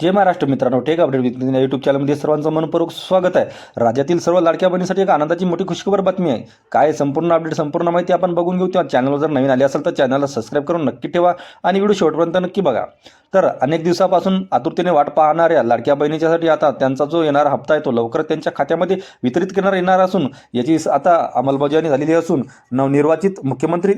जय महाराष्ट्र मित्रांनो tech update with या YouTube चॅनलमध्ये सर्वांचं मनपूर्वक स्वागत आहे. राज्यातील सर्व लाडक्या बहिणीसाठी एक आनंदाची मोठी खुशखबर बातमी आहे. काय संपूर्ण अपडेट संपूर्ण माहिती आपण बघून घेऊ. तेव्हा चॅनलवर जर नवीन आले असेल तर चॅनलला सबस्क्राईब करून नक्की ठेवा आणि व्हिडिओ शेवटपर्यंत नक्की बघा. तर अनेक दिवसापासून आतुरतेने वाट पाहणाऱ्या लाडक्या बहिणीच्यासाठी आता त्यांचा जो येणारा हप्ता आहे तो लवकर त्यांच्या खात्यामध्ये वितरित करण्यात येणार असून याची आता अंमलबजावणी झालेली असून नवनिर्वाचित मुख्यमंत्री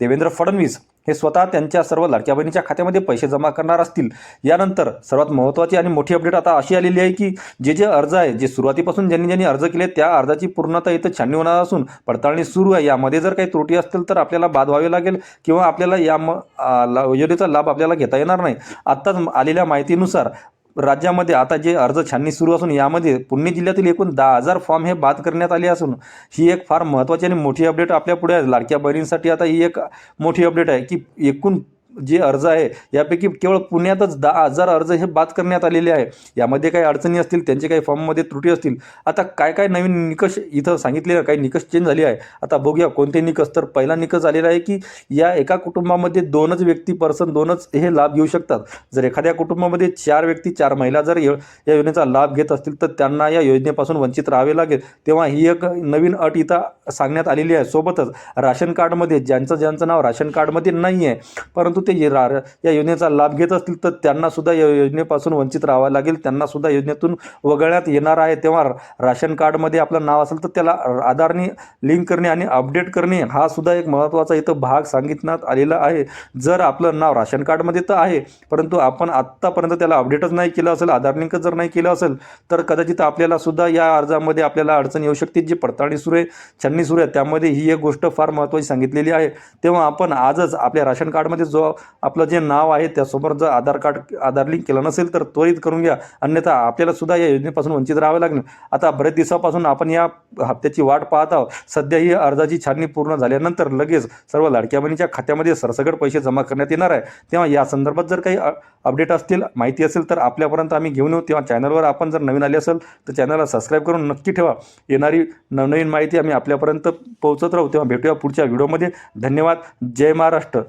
देवेंद्र फडणवीस हे स्वतः त्यांच्या सर्व लाडक्या बहिणीच्या खात्यामध्ये पैसे जमा करणार असतील. यानंतर सर्वात महत्त्वाची आणि मोठी अपडेट आता अशी आलेली आहे की जे जे अर्ज आहे जे सुरुवातीपासून ज्यांनी ज्यांनी अर्ज केले त्या अर्जाची पूर्णता इथं छाननी होणार असून पडताळणी सुरू आहे. यामध्ये जर काही त्रुटी असतील तर आपल्याला बाद व्हावे लागेल किंवा आपल्याला या म योजनेचा लाभ आपल्याला घेता येणार नाही. आत्ताच आलेल्या माहितीनुसार राज्यामध्ये आता जे अर्ज छाननी सुरू असून यामध्ये पुणे जिल्ह्यातील एकूण दहा हजार फॉर्म हे बाद करण्यात आले असून ही एक फार महत्त्वाची आणि मोठी अपडेट आपल्या पुढे आहे. लाडक्या बहिणींसाठी आता ही एक मोठी अपडेट आहे की एकूण जे अर्ज आहे यापैकी केवळ पुण्यातच दहा हजार अर्ज हे बाद करण्यात आलेले आहे. यामध्ये काही अडचणी असतील त्यांचे काही फॉर्ममध्ये त्रुटी असतील. आता काय काय नवीन निकष इथं सांगितले काही निकष चेंज झाले आहे. आता बघूया कोणते निकष. तर पहिला निकष आलेला आहे की या एका कुटुंबामध्ये दोनच व्यक्ती पर्सन दोनच हे लाभ घेऊ शकतात. जर एखाद्या कुटुंबामध्ये चार व्यक्ती चार महिला जर या योजनेचा लाभ घेत असतील तर त्यांना या योजनेपासून वंचित राहावे लागेल. तेव्हा ही एक नवीन अट इथं सांगण्यात आलेली आहे. सोबतच राशन कार्डमध्ये ज्यांचं ज्यांचं नाव राशन कार्डमध्ये नाही आहे परंतु ते रा या योजनेचा लाभ घेत असतील तर त्यांना सुद्धा या योजनेपासून वंचित राहावं लागेल. त्यांना सुद्धा योजनेतून वगळण्यात येणार आहे. तेव्हा राशन कार्डमध्ये आपलं नाव असेल तर त्याला आधारने लिंक करणे आणि अपडेट करणे हा सुद्धा एक महत्त्वाचा इथं भाग सांगितण्यात आलेला आहे. जर आपलं नाव राशन कार्डमध्ये तर आहे परंतु आपण आत्तापर्यंत त्याला अपडेटच नाही केलं असेल आधार लिंक जर नाही केलं असेल तर कदाचित आपल्याला सुद्धा या अर्जामध्ये आपल्याला अडचण येऊ शकते. जी पडताळणी सुरू आहे छाननी सुरू आहे त्यामध्ये ही एक गोष्ट फार महत्त्वाची सांगितलेली आहे. तेव्हा आपण आजच आपल्या राशन कार्डमध्ये जो आपलं जे नाव आहे त्यासमोर जर आधार कार्ड आधार लिंक केलं नसेल तर त्वरित करून घ्या. अन्यथा आपल्याला सुद्धा या योजनेपासून वंचित राहावं लागेल. आता बरेच दिवसापासून आपण या हप्त्याची वाट पाहत आहोत. सध्या ही अर्जाची छाननी पूर्ण झाल्यानंतर लगेच सर्व लाडक्या बहिणीच्या खात्यामध्ये सरसकट पैसे जमा करण्यात येणार आहे. तेव्हा या संदर्भात जर काही अ- अपडेट असतील माहिती असेल तर आपल्यापर्यंत आम्ही घेऊन येऊ. तेव्हा चॅनलवर आपण जर नवीन आले असेल तर चॅनलला सबस्क्राईब करून नक्की ठेवा. येणारी नवनवीन माहिती आम्ही आपल्यापर्यंत पोहोचत राहू. तेव्हा भेटूया पुढच्या व्हिडिओमध्ये. धन्यवाद. जय महाराष्ट्र.